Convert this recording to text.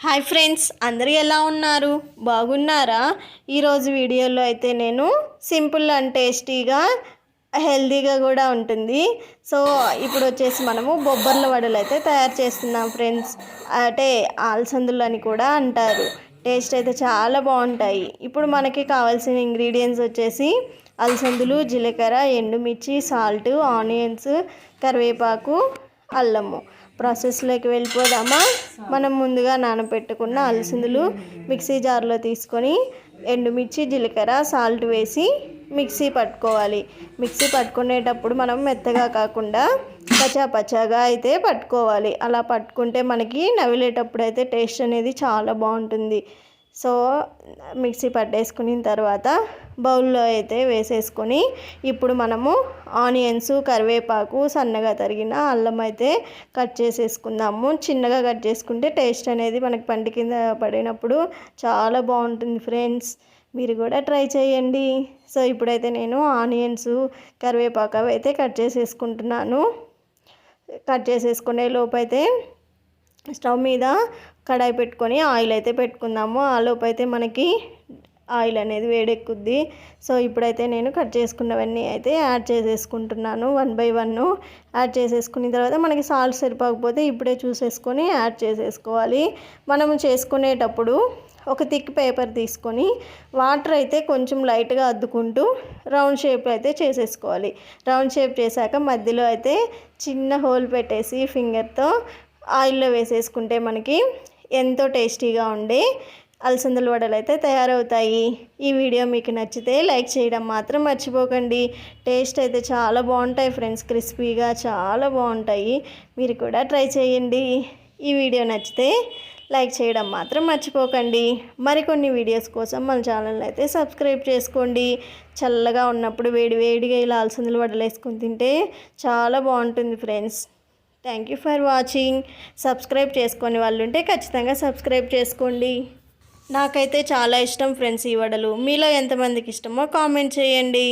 Hi friends అందరూ ఎలా ఉన్నారు? బాగున్నారా? ఈరోజు వీడియోలో అయితే నేను సింపుల్ అండ్ టేస్టీగా హెల్దీగా కూడా ఉంటుంది. సో ఇప్పుడు వచ్చేసి మనము బొబ్బర్ల వడలు అయితే తయారు చేస్తున్నాం ఫ్రెండ్స్. అంటే ఆల్సందులు అని కూడా అంటారు. టేస్ట్ అయితే చాలా బాగుంటాయి. ఇప్పుడు మనకి కావాల్సిన ఇంగ్రీడియంట్స్ వచ్చేసి అలసందులు జీలకర్ర ఎండుమిర్చి సాల్ట్ ఆనియన్స్ కరివేపాకు అల్లము. ప్రాసెస్లోకి వెళ్ళిపోదామా? మనం ముందుగా నానబెట్టుకున్న అలసిందులు మిక్సీ జార్లో తీసుకొని ఎండుమిర్చి జీలకర్ర సాల్ట్ వేసి మిక్సీ పట్టుకోవాలి. మిక్సీ పట్టుకునేటప్పుడు మనం మెత్తగా కాకుండా పచా పచాగా అయితే పట్టుకోవాలి. అలా పట్టుకుంటే మనకి నవిలేటప్పుడు అయితే టేస్ట్ అనేది చాలా బాగుంటుంది. సో మిక్సీ పట్టేసుకున్న తర్వాత బౌల్లో అయితే వేసేసుకొని ఇప్పుడు మనము ఆనియన్స్ కరివేపాకు సన్నగా తరిగిన అల్లం అయితే కట్ చేసేసుకుందాము. చిన్నగా కట్ చేసుకుంటే టేస్ట్ అనేది మనకి పంటి కింద పడినప్పుడు చాలా బాగుంటుంది ఫ్రెండ్స్. మీరు కూడా ట్రై చేయండి. సో ఇప్పుడైతే నేను ఆనియన్స్ కరివేపాకు అయితే కట్ చేసేసుకుంటున్నాను. కట్ చేసేసుకునే లోపైతే స్టవ్ మీద కడాయి పెట్టుకొని ఆయిల్ అయితే పెట్టుకుందాము. ఆ అయితే మనకి ఆయిల్ అనేది వేడెక్కుద్ది. సో ఇప్పుడైతే నేను కట్ చేసుకున్నవన్నీ అయితే యాడ్ చేసేసుకుంటున్నాను వన్ బై వన్. యాడ్ చేసేసుకున్న తర్వాత మనకి సాల్ట్ సరిపోకపోతే ఇప్పుడే చూసేసుకొని యాడ్ చేసేసుకోవాలి. మనం చేసుకునేటప్పుడు ఒక థిక్ పేపర్ తీసుకొని వాటర్ అయితే కొంచెం లైట్గా అద్దుకుంటూ రౌండ్ షేప్ అయితే చేసేసుకోవాలి. రౌండ్ షేప్ చేశాక మధ్యలో అయితే చిన్న హోల్ పెట్టేసి ఫింగర్తో ఆయిల్లో వేసేసుకుంటే మనకి ఎంతో టేస్టీగా ఉండే అలసందల వడలు అయితే తయారవుతాయి. ఈ వీడియో మీకు నచ్చితే లైక్ చేయడం మాత్రం మర్చిపోకండి. టేస్ట్ అయితే చాలా బాగుంటాయి ఫ్రెండ్స్ క్రిస్పీగా చాలా బాగుంటాయి. మీరు కూడా ట్రై చేయండి. ఈ వీడియో నచ్చితే లైక్ చేయడం మాత్రం మర్చిపోకండి. మరికొన్ని వీడియోస్ కోసం మన ఛానల్ అయితే సబ్స్క్రైబ్ చేసుకోండి. చల్లగా ఉన్నప్పుడు వేడి వేడిగా ఇలా అలసందలు వడలు వేసుకొని తింటే చాలా బాగుంటుంది friends. Thank you for watching subscribe చేసుకొని వాళ్ళు ఉంటే ఖచ్చితంగా సబ్స్క్రైబ్ చేసుకోండి. నాకైతే చాలా ఇష్టం ఫ్రెండ్స్ ఈ వడలు. మీలో ఎంతమందికి ఇష్టమో కామెంట్ చేయండి.